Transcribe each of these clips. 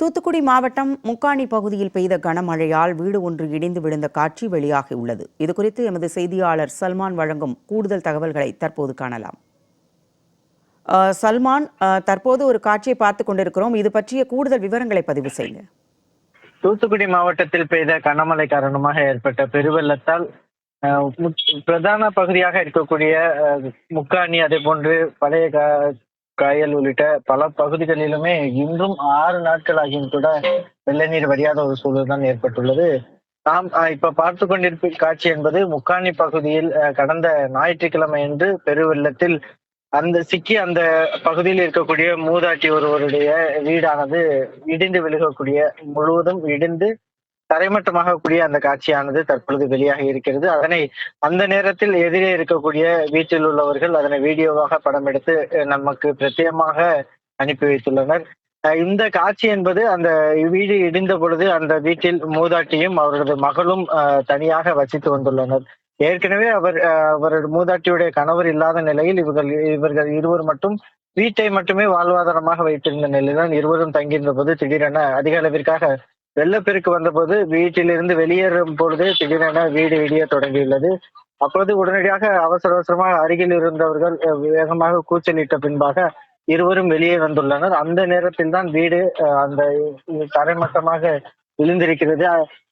தூத்துக்குடி மாவட்டம் முக்காணி பகுதியில் பெய்த கனமழையால் வீடு ஒன்று இடிந்து விழுந்த காட்சி வெளியாகியுள்ளது. இதுகுறித்து எமது செய்தியாளர் சல்மான் வழங்கும் கூடுதல் தகவல்களை தற்போது காணலாம். சல்மான் தற்போது ஒரு காட்சியை பார்த்து கொண்டிருக்கிறோம். இது பற்றிய கூடுதல் விவரங்களை பதிவு செய்யுங்க. தூத்துக்குடி மாவட்டத்தில் பெய்த கனமழை காரணமாக ஏற்பட்ட பெருவெள்ளத்தால் பிரதான பகுதியாக இருக்கக்கூடிய அஹ், முக்காணி அதே போன்று பழைய காயல் உள்ளிட்ட பல பகுதிகளிலுமே இன்றும் ஆறு நாட்கள் ஆகியும் கூட வெள்ள நீர் வடியாத ஒரு சூழல் தான் ஏற்பட்டுள்ளது. நாம் இப்ப பார்த்து கொண்டிருக்கும் காட்சி என்பது முக்காணி பகுதியில் அஹ், கடந்த ஞாயிற்றுக்கிழமை அன்று பெருவெள்ளத்தில் அந்த சிக்கி அந்த பகுதியில் இருக்கக்கூடிய மூதாட்டி ஒருவருடைய வீடானது இடிந்து விழுகக்கூடிய முழுவதும் இடிந்து தரைமட்டமாகக்கூடிய அந்த காட்சியானது தற்பொழுது வெளியாக இருக்கிறது. அதனை அந்த நேரத்தில் எதிரே இருக்கக்கூடிய வீட்டில் உள்ளவர்கள் அதனை வீடியோவாக படம் எடுத்து நமக்கு பிரத்யேகமாக அனுப்பி வைத்துள்ளனர். இந்த காட்சி என்பது அந்த வீடு இடிந்த பொழுது அந்த வீட்டில் மூதாட்டியும் அவரது மகளும் தனியாக வசித்து வந்துள்ளனர். ஏற்கனவே அவர் அஹ், அவரது மூதாட்டியுடைய கணவர் இல்லாத நிலையில் இவர்கள் இவர்கள் இருவர் மட்டும் வீட்டை மட்டுமே வாழ்வாதாரமாக வைத்திருந்த நிலையில் இருவரும் தங்கியிருந்த போது திடீரென அதிக அளவிற்காக வெள்ளப்பெருக்கு வந்தபோது வீட்டிலிருந்து வெளியேறும் பொழுது திடீரென வீடு இடிய தொடங்கியுள்ளது. அப்போது உடனடியாக அவசர அவசரமாக அருகில் இருந்தவர்கள் வேகமாக கூச்சலிட்ட பின்பாக இருவரும் வெளியே வந்துள்ளனர். அந்த நேரத்தில் தான் வீடு அஹ், அந்த தரைமட்டமாக விழுந்திருக்கிறது.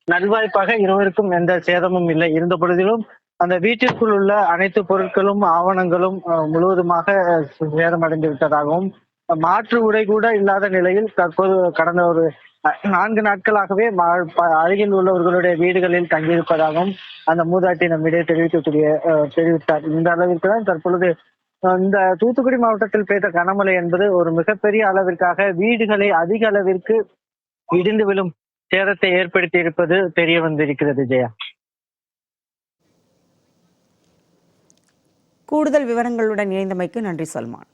நல்வாய்ப்பாக இருவருக்கும் எந்த சேதமும் இல்லை. இருந்த பொழுதிலும் அந்த வீட்டிற்குள் உள்ள அனைத்து பொருட்களும் ஆவணங்களும் அஹ், முழுவதுமாக சேதமடைந்து விட்டதாகவும் மாற்று உடை கூட இல்லாத நிலையில் தற்போது கடந்த ஒரு நான்கு நாட்களாகவே மா- ப- அருகில் உள்ளவர்களுடைய வீடுகளில் தங்கியிருப்பதாகவும் அந்த மூதாட்டி நம்மிடையே தெரிவிக்கக்கூடிய அஹ், தெரிவித்தார். இந்த அளவிற்கு தான் தற்பொழுது இந்த தூத்துக்குடி மாவட்டத்தில் பெய்த கனமழை என்பது ஒரு மிகப்பெரிய அளவிற்காக வீடுகளை அதிக அளவிற்கு இடிந்து விழும் சேதத்தை ஏற்படுத்தி இருப்பது தெரிய வந்திருக்கிறது ஜெயா. கூடுதல் விவரங்களுடன் இணைந்தமைக்கு நன்றி சல்மான்.